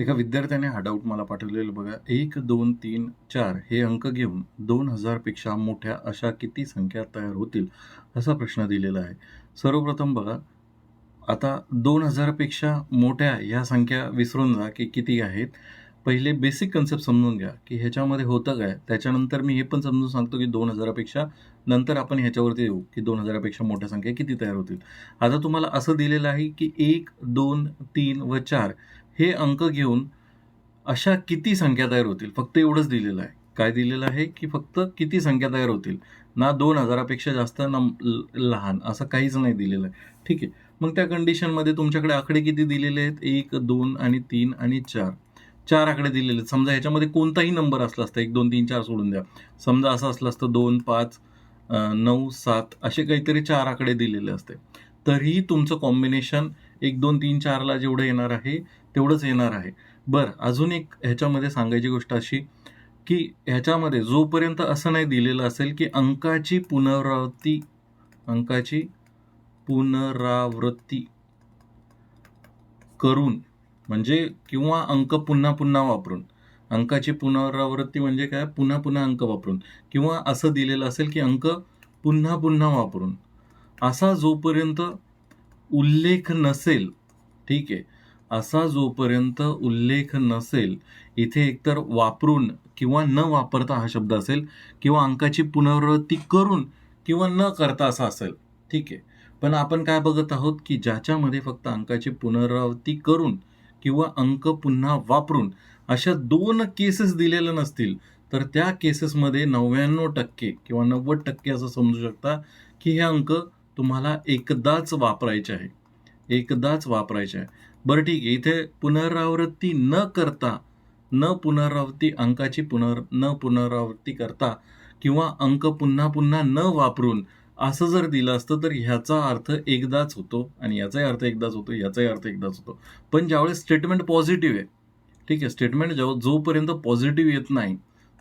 एका विद्यार्थ्याने हा डाऊट मला पाठवलेला बघा. एक दोन तीन चार हे अंक घेऊन दोन हजारपेक्षा मोठ्या अशा किती संख्या तयार होतील असा प्रश्न दिलेला आहे. सर्वप्रथम बघा आता दोन हजारपेक्षा मोठ्या ह्या संख्या विसरून जा की किती आहेत. पहिले बेसिक कन्सेप्ट समजून घ्या की ह्याच्यामध्ये होतं काय? त्याच्यानंतर मी हे पण समजून सांगतो की दोन हजारापेक्षा नंतर आपण ह्याच्यावरती येऊ की दोन हजारापेक्षा मोठ्या संख्या किती तयार होतील. आता तुम्हाला असं दिलेलं आहे की एक दोन तीन व चार हे अंक घेऊन अशा किती संख्या तयार होतील? फक्त एवढंच दिलेलं आहे. काय दिलेलं आहे की फक्त किती संख्या तयार होतील? ना दोन हजारापेक्षा जास्त ना लहान असं काहीच नाही दिलेलं आहे. ठीक आहे. मग त्या कंडिशनमध्ये तुमच्याकडे आकडे किती दिलेले आहेत? एक दोन आणि तीन आणि चार. चार आकडे दिलेले आहेत. समजा ह्याच्यामध्ये कोणताही नंबर असला असता एक दोन तीन चार सोडून द्या. समजा असं असलं असतं दोन पाच नऊ सात असे काहीतरी चार आकडे दिलेले असते. तरीही तुमचं कॉम्बिनेशन एक दोन तीन चारला जेवढं येणार आहे तेवढंच येणार आहे. बरं अजून एक ह्याच्यामध्ये सांगायची गोष्ट अशी की ह्याच्यामध्ये जोपर्यंत असं नाही दिलेलं असेल की अंकाची पुनरावृत्ती अंकाची पुनरावृत्ती करून म्हणजे किंवा अंक पुन्हा पुन्हा वापरून अंकाची पुनरावृत्ती म्हणजे काय? पुन्हा पुन्हा अंक वापरून किंवा असं दिलेलं असेल की अंक पुन्हा पुन्हा वापरून. असा जोपर्यंत उल्लेख नसेल ठीक आहे असा जोपर्यंत उल्लेख नसेल इथे एकतर वापरून किंवा न वापरता हा शब्द असेल किंवा अंकाची पुनरावृत्ती करून किंवा न करता असा असेल ठीक आहे. पण आपण काय बघत आहोत की ज्याच्यामध्ये फक्त अंकाची पुनरावृत्ती करून किंवा अंक पुन्हा वापरून अशा दोन केसेस दिलेल्या नसतील तर त्या केसेसमध्ये नव्याण्णव टक्के किंवा नव्वद टक्के असं समजू शकता की हे अंक तुम्हाला एकदाच वापरायचे आहे. एकदाच वापरायचे आहे. बरं ठीक आहे. इथे पुनरावृत्ती न करता न पुनरावृत्ती अंकाची पुनर न पुनरावृत्ती करता किंवा अंक पुन्हा पुन्हा न वापरून असं जर दिलं असतं तर ह्याचा अर्थ एकदाच होतो आणि याचाही अर्थ एकदाच होतो याचाही अर्थ एकदाच होतो. पण ज्यावेळेस स्टेटमेंट पॉझिटिव्ह आहे ठीक आहे स्टेटमेंट जेव्हा जोपर्यंत पॉझिटिव्ह येत नाही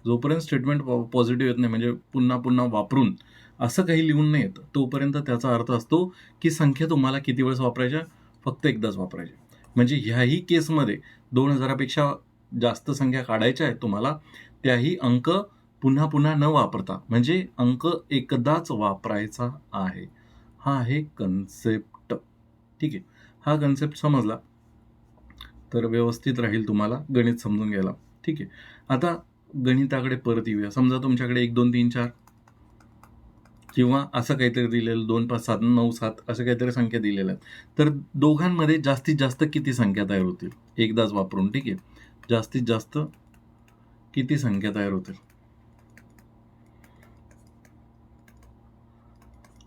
जोपर्यंत स्टेटमेंट पॉझिटिव्ह येत नाही म्हणजे पुन्हा पुन्हा वापरून असं काही लिहून नाही येत तोपर्यंत त्याचा अर्थ असतो की संख्या तुम्हाला किती वेळेस वापरायच्या? फक्त एकदाच वापरायच्या म्हणजे ह्याही केसमध्ये दोन हजारापेक्षा जास्त संख्या काढायच्या आहेत तुम्हाला त्याही अंक पुन्हा पुन्हा न वापरता म्हणजे अंक एकदाच वापरायचा आहे. हा आहे कन्सेप्ट ठीक आहे. हा कन्सेप्ट समजला. तर व्यवस्थित राहील तुम्हाला गणित समजून घ्यायला. ठीक आहे. आता गणिताकडे परत येऊया. समजा तुमच्याकडे एक दोन तीन चार किंवा असं काहीतरी दिलेलं दोन पाच सात नऊ सात असं काहीतरी संख्या दिलेल्या आहेत. तर दोघांमध्ये जास्तीत जास्त किती संख्या तयार होतील? एकदाच वापरून ठीक आहे? जास्तीत जास्त किती संख्या तयार होतील?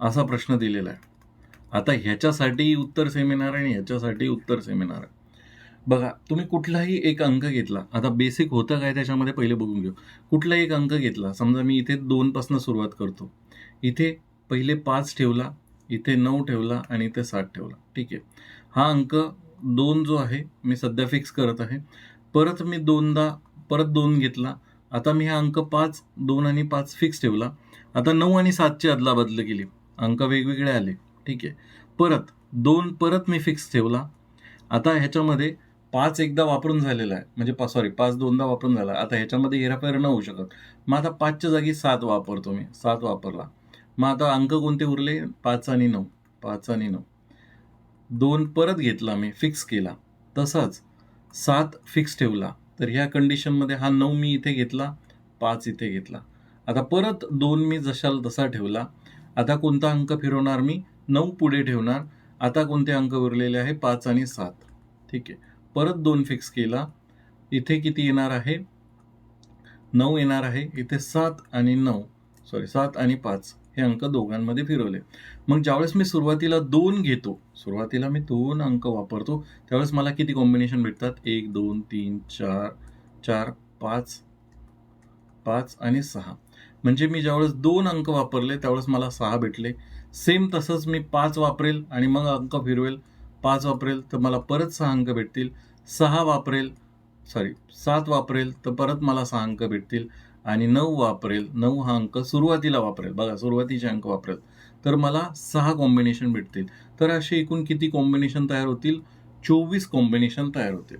असा प्रश्न दिलेला आहे. आता ह्याच्यासाठी उत्तर सेमिनार आहे आणि ह्याच्यासाठी उत्तर सेमिनार. आहे बघा तुम्ही कुठलाही एक अंक घेतला आता बेसिक होतं काय त्याच्यामध्ये पहिले बघून घेऊ. कुठलाही एक अंक घेतला समजा मी इथे दोनपासून सुरुवात करतो. इथे पहिले पाच ठेवला इथे नऊ ठेवला आणि इथे सात ठेवला. ठीक आहे. हा अंक दोन जो आहे मी सध्या फिक्स करत आहे. परत मी दोनदा परत दोन घेतला. आता मी हा अंक पाच दोन आणि पाच फिक्स ठेवला. आता नऊ आणि सातची अदलाबदल केली. अंक वेगवेगळे आले. ठीक आहे. परत दोन परत मी फिक्स ठेवला. आता ह्याच्यामध्ये पाच एकदा वापरून झालेला आहे. म्हणजे पा सॉरी पाच दोनदा वापरून झाला. आता ह्याच्यामध्ये हेराफेर न होऊ शकत. मग आता पाचच्या जागी सात वापरतो मी. सात वापरला. मग आता अंक कोणते उरले? पाच आणि नऊ. पाच आणि नऊ. दोन परत घेतला मी फिक्स केला. तसाच सात फिक्स ठेवला. तर ह्या कंडिशनमध्ये हा नऊ मी इथे घेतला पाच इथे घेतला. आता परत दोन मी जशाल तसा ठेवला. आता कोणता अंक फिरवणार मी? नऊ पुढे ठेवणार. आता कोणते अंक उरलेले आहे? पाच आणि सात. ठीक आहे. परत दोन फिक्स केला. इथे किती येणार आहे? नऊ येणार आहे. इथे सात आणि नऊ. सॉरी सात आणि पाच. हे अंक दोघांमध्ये फिरवले. मग ज्यावेळेस मी सुरुवातीला दोन घेतो सुरुवातीला मी दोन अंक वापरतो त्यावेळेस मला किती कॉम्बिनेशन भेटतात? एक दोन तीन चार चार पाच पाच आणि सहा. म्हणजे मी ज्यावेळेस दोन अंक वापरले त्यावेळेस मला सहा भेटले. सेम तसंच मी पाच वापरेल आणि मग अंक फिरवेल. पाच वापरेल तर मला परत सहा अंक भेटतील. सहा वापरेल सॉरी सात वापरेल तर परत मला सहा अंक भेटतील. आणि नऊ वापरेल नऊ हा अंक सुरुवातीला वापरेल. बघा सुरुवातीचे अंक वापरेल. तर मला सहा कॉम्बिनेशन भेटतील. तर असे एकूण किती कॉम्बिनेशन तयार होतील? चोवीस कॉम्बिनेशन तयार होतील.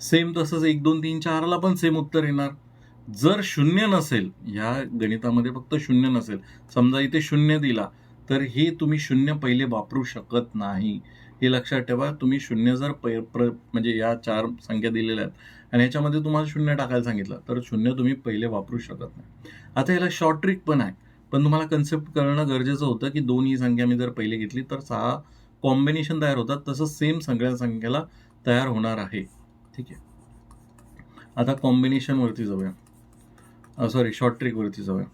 सेम तसंच एक दोन तीन चारला पण सेम उत्तर येणार. जर शून्य नसेल ह्या गणितामध्ये फक्त शून्य नसेल समजा इथे शून्य दिला तर हे तुम्ही शून्य पहिले वापरू शकत नाही. हे लक्षात ठेवा तुम्ही शून्य जर प प्र म्हणजे या चार संख्या दिलेल्या आहेत आणि याच्यामध्ये तुम्हाला शून्य टाकायला सांगितलं. तर शून्य तुम्ही पहिले वापरू शकत नाही. आता याला शॉर्ट ट्रिक पण आहे. पण तुम्हाला कन्सेप्ट करणं गरजेचं होतं की दोन ही संख्या मी जर पहिले घेतली तर सहा कॉम्बिनेशन तयार होतात. तसं सेम सगळ्या संख्येला तयार होणार आहे. ठीक आहे? आता कॉम्बिनेशनवरती जाऊया. सॉरी शॉर्ट ट्रिकवरती जाऊया.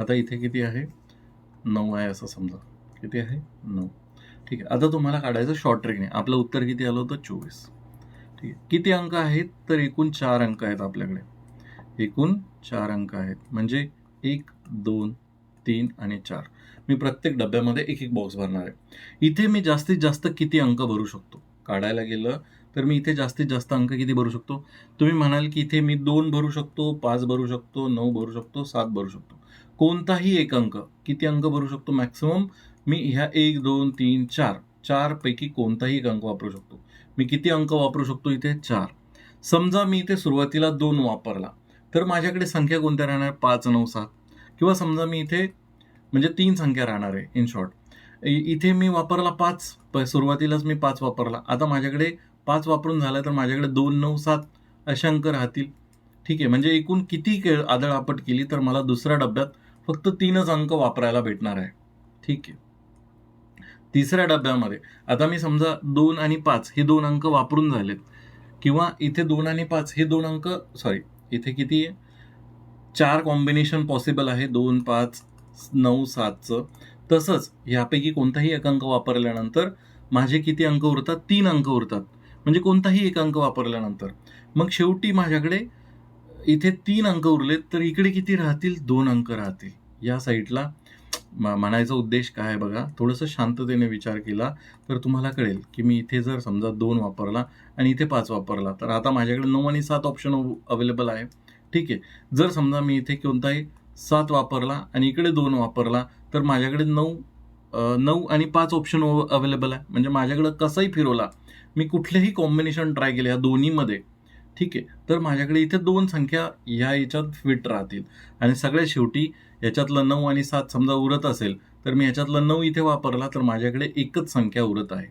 आता इथे किती आहे? नऊ आहे असं समजा. किती आहे? नऊ. ठीक आहे. आता तुम्हाला काढायचं शॉर्ट ट्रिकने आपलं उत्तर किती आलं होतं? चोवीस. ठीक आहे किती अंक आहेत? तर एकूण चार अंक आहेत आपल्याकडे. एकूण चार अंक आहेत. म्हणजे एक दोन तीन आणि चार. मी प्रत्येक डब्यामध्ये एक एक बॉक्स भरणार आहे. इथे मी जास्तीत जास्त किती अंक भरू शकतो? काढायला गेलं तर मी इथे जास्तीत जास्त अंक किती भरू शकतो? तुम्ही म्हणाल की इथे मी दोन भरू शकतो पाच भरू शकतो नऊ भरू शकतो सात भरू शकतो. कोणताही एक अंक किती अंक भरू शकतो मॅक्सिमम मी ह्या एक दोन तीन चार. चारपैकी कोणताही एक अंक वापरू शकतो. मी किती अंक वापरू शकतो इथे? चार. समजा मी इथे सुरुवातीला दोन वापरला. तर माझ्याकडे संख्या कोणत्या राहणार? पाच नऊ सात. किंवा समजा मी इथे म्हणजे तीन संख्या राहणार आहे इन शॉर्ट इथे मी वापरला पाच. प सुरुवातीलाच मी पाच वापरला. आता माझ्याकडे पाच वापरून झालं तर माझ्याकडे दोन नऊ सात असे अंक राहतील. ठीक आहे म्हणजे एकूण किती आदळ आदळआपट केली तर मला दुसऱ्या डब्यात फक्त तीनच अंक वापरायला भेटणार आहे. ठीक आहे. तिसऱ्या डब्यामध्ये. आता मी समजा दोन आणि पाच हे दोन अंक वापरून झालेत किंवा इथे दोन आणि पाच हे दोन अंक सॉरी इथे किती आहे? चार कॉम्बिनेशन पॉसिबल आहे. दोन पाच नऊ सातचं. तसंच ह्यापैकी कोणताही एक अंक वापरल्यानंतर माझे किती अंक उरतात? तीन अंक उरतात. म्हणजे कोणताही एक अंक वापरल्यानंतर. मग शेवटी माझ्याकडे इथे तीन अंक उरलेत तर इकडे किती राहतील? दोन अंक राहतील. या साईडला म्हणायचा उद्देश काय आहे बघा? थोडंसं शांततेने विचार केला तर तुम्हाला कळेल की मी इथे जर समजा दोन वापरला आणि इथे पाच वापरला तर आता माझ्याकडे नऊ आणि सात ऑप्शन अवेलेबल आहे. ठीक आहे. जर समजा मी इथे कोणताही सात वापरला आणि इकडे दोन वापरला तर माझ्याकडे नऊ नऊ आणि पाच ऑप्शन अवेलेबल आहे. म्हणजे माझ्याकडं कसंही फिरवला मी कुठलेही कॉम्बिनेशन ट्राय केले या दोन्हीमध्ये ठीक आहे तर माझ्याकडे इथे दोन संख्या ह्या याच्यात फिट राहतील. आणि सगळ्यात शेवटी याच्यातलं नऊ आणि सात समजा उरत असेल तर मी ह्याच्यातलं नऊ इथे वापरला तर माझ्याकडे एकच संख्या उरत आहे.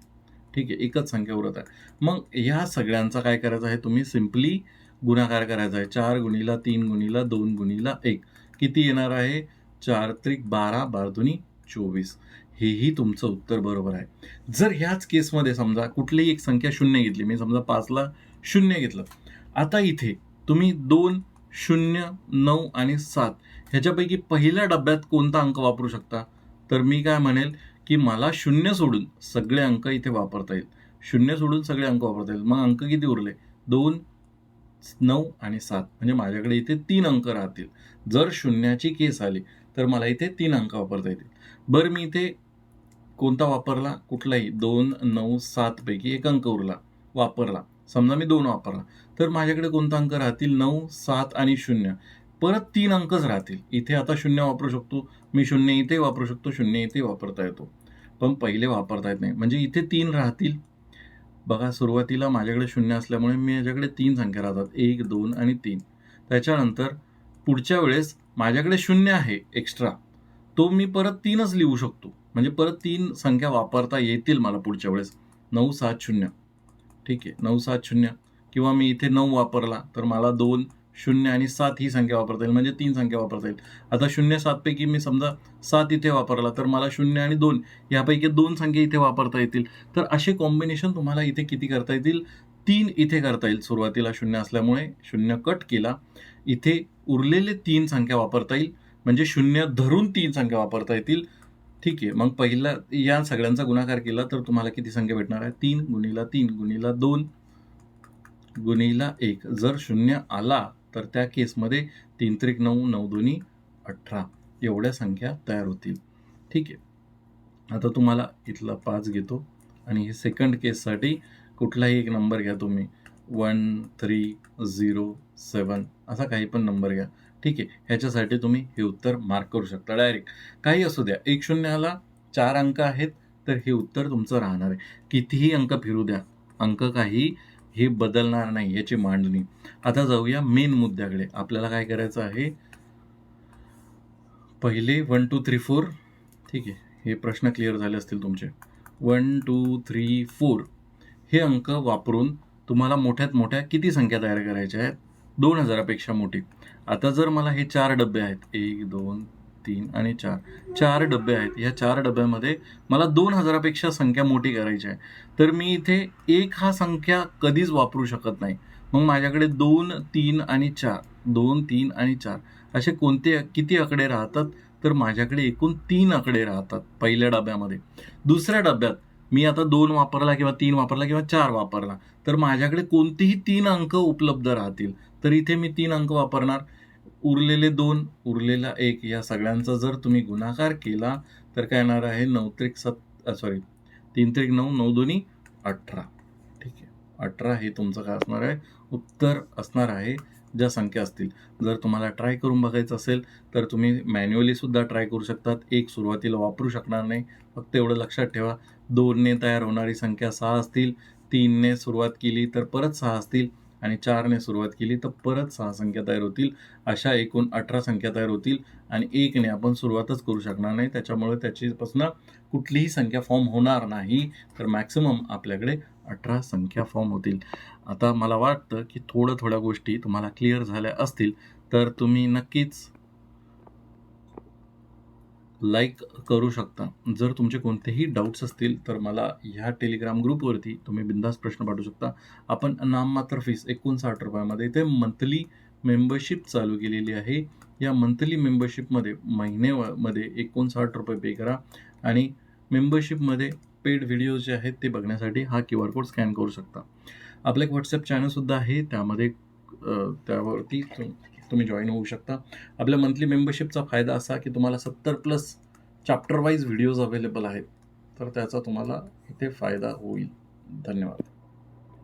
ठीक आहे एकच संख्या उरत आहे. मग ह्या सगळ्यांचा काय करायचं आहे तुम्ही? सिम्पली गुणाकार करायचा आहे. चार गुणीला तीन गुणीला दोन गुणीला एक. किती येणार आहे? चार त्रिक बारा बारदुनी चोवीस. हेही तुमचं उत्तर बरोबर आहे. जर ह्याच केसमध्ये समजा कुठलीही एक संख्या शून्य घेतली मी समजा पाचला शून्य घेतलं. आता इथे तुम्ही दोन शून्य नऊ आणि सात. ह्याच्यापैकी पहिल्या डब्यात कोणता अंक वापरू शकता? तर मी काय म्हणेल की मला शून्य सोडून सगळे अंक इथे वापरता येईल. शून्य सोडून सगळे अंक वापरता येईल. मग अंक किती उरले? दोन नऊ आणि सात. म्हणजे माझ्याकडे इथे तीन अंक राहतील. जर शून्याची केस आली तर मला इथे तीन अंक वापरता येतील. बरं मी इथे कोणता वापरला? कुठलाही. दोन नऊ सातपैकी एक अंक उरला. वापरला. समजा मी दोन वापरला. तर माझ्याकडे कोणता अंक राहतील? नऊ सात आणि शून्य. परत तीन अंकच राहतील. इथे आता शून्य वापरू शकतो. मी शून्य इथे वापरू शकतो. शून्य इथे वापरता येतो. पण पहिले वापरता येत नाही. म्हणजे इथे तीन राहतील. बघा सुरुवातीला माझ्याकडे शून्य असल्यामुळे मी याच्याकडे तीन संख्या राहतात. एक दोन आणि तीन. त्याच्यानंतर पुढच्या वेळेस माझ्याकडे शून्य आहे एक्स्ट्रा. तो मी परत तीनच लिहू शकतो. म्हणजे परत तीन संख्या वापरता येतील मला पुढच्या वेळेस. नऊ सात शून्य. ठीक आहे. नऊ सात शून्य. किंवा मी इथे नऊ वापरला तर मला दोन शून्य आणि सात ही संख्या वापरता येईल. म्हणजे तीन संख्या वापरता येईल. आता शून्य सातपैकी मी समजा सात इथे वापरला तर मला शून्य आणि दोन यापैकी दोन संख्या इथे वापरता येतील. तर असे कॉम्बिनेशन तुम्हाला इथे किती करता येतील? तीन इथे करता येईल. सुरुवातीला शून्य असल्यामुळे शून्य कट केला. इथे उरलेले तीन संख्या वापरता येईल. म्हणजे शून्य धरून तीन संख्या वापरता येतील. ठीक आहे. मग पहिला या सगळ्यांचा गुणाकार केला तर तुम्हाला किती संख्या भेटणार आहे? तीन गुणीला तीन गुणीला दोन गुणीला एक. जर शून्य आला तर त्या केसमध्ये तीन त्रिक नऊ नऊ दोन्ही अठरा एवढ्या संख्या तयार होतील. ठीक आहे. आता तुम्हाला इथला पाच घेतो. आणि हे सेकंड केससाठी कुठलाही एक नंबर घ्या तुम्ही. वन थ्री झिरो सेवन असा काही पण नंबर घ्या. ठीक आहे ह्याच्यासाठी तुम्ही हे उत्तर मार्क करू शकता. डायरेक्ट काही असू द्या एक शून्याला चार अंक आहेत तर हे उत्तर तुमचं राहणार आहे. कितीही अंक फिरू द्या अंक काही हे बदलणार नाही याची मांडणी. आता जाऊया मेन मुद्द्याकडे. आपल्याला काय करायचं आहे? पहिले वन टू थ्री फोर ठीक आहे हे प्रश्न क्लिअर झाले असतील तुमचे. वन टू थ्री फोर हे अंक वापरून तुम्हाला मोठ्यात मोठ्या किती संख्या तयार करायच्या आहेत? दोन हजारापेक्षा मोठी. आता जर मला हे चार डबे आहेत एक दोन तीन आणि चार चार डबे आहेत या चार डब्यामध्ये मला दोन हजारापेक्षा संख्या मोठी करायची आहे. तर मी इथे एक हा संख्या कधीच वापरू शकत नाही. मग माझ्याकडे दोन तीन आणि चार दोन तीन आणि चार असे कोणते किती आकडे राहतात? तर माझ्याकडे एकूण तीन आकडे राहतात पहिल्या डब्यामध्ये. दुसऱ्या डब्यात मी आता दोन वापरला किंवा तीन वापरला किंवा चार वापरला तर माझ्याकडे कोणतेही तीन अंक उपलब्ध राहतील. तर इथे मी तीन अंक वापरणार. उरलेले दोन उरलेला एक या सगळ्यांचा जर तुम्ही गुणाकार केला तर काय येणार आहे? नऊ त्रिक सत सॉरी तीन त्रिक नऊ नऊ दोन्ही अठरा. ठीक आहे. अठरा हे तुमचं काय असणार आहे? उत्तर असणार आहे ज्या संख्या असतील. जर तुम्हाला ट्राय करून बघायचं असेल तर तुम्ही मॅन्युअली सुद्धा ट्राय करू शकतात. एक सुरुवातीला वापरू शकणार नाही. फक्त एवढं लक्षात ठेवा. दोनने तयार होणारी संख्या सहा असतील. तीनने सुरुवात केली तर परत सहा असतील. आणि चारने सुरुवात केली तर परत सहा संख्या तयार होतील. अशा एकूण अठरा संख्या तयार होतील आणि एकने आपण सुरुवातच करू शकणार नाही. त्याच्यामुळे त्याचीपासून कुठलीही संख्या फॉर्म होणार नाही तर मॅक्सिमम आपल्याकडे अठरा संख्या फॉर्म होतील. आता मला वाटतं की थोड्या थोड्या गोष्टी तुम्हाला क्लिअर झाल्या असतील तर तुम्ही नक्कीच लाईक करू शकता. जर तुमचे कोणतेही डाऊट्स असतील तर मला ह्या टेलिग्राम ग्रुपवरती तुम्ही बिंदास प्रश्न पाठवू शकता. आपण नाममात्र फीस एकोणसाठ रुपयामध्ये. इथे मंथली मेंबरशिप चालू केलेली आहे. या मंथली मेंबरशिपमध्ये महिन्यामध्ये एकोणसाठ रुपये पे करा. आणि मेंबरशिपमध्ये पेड व्हिडिओज जे आहेत ते बघण्यासाठी हा क्यू आर कोड स्कॅन करू शकता. आपलं एक व्हॉट्सअप चॅनलसुद्धा आहे. त्यामध्ये त्यावरती तुम्ही जॉईन होऊ शकता. आपल्या मंथली मेंबरशिपचा फायदा असा की तुम्हाला सत्तर plus chapter wise videos available आहेत. तर त्याचा तुम्हाला इथे फायदा होईल. धन्यवाद.